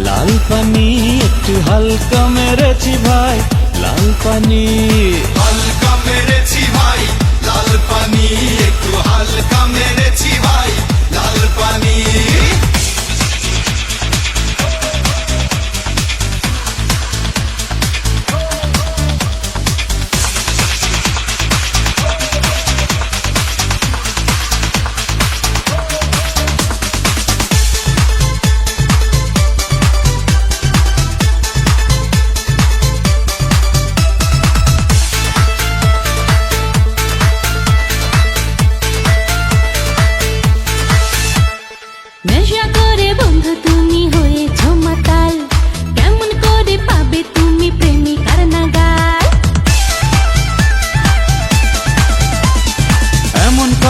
লাল পানি একটু হালকা মেরেছি ভাই লাল পানি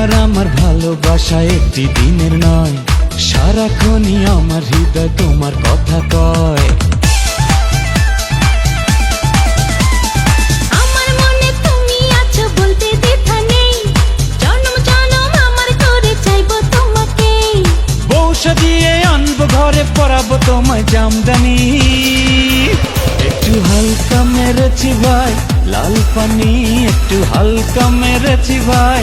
তোমার আমার ভালোবাসা একটি দিনের নয়। সারাক্ষণই আমার হৃদয় তোমার কথা কয়। সাজিয়ে আনব ঘরে পরাবো তোমায় জামদানি। একটু হালকা মেরেছি ভাই লাল পানি একটু হালকা মেরেছি ভাই।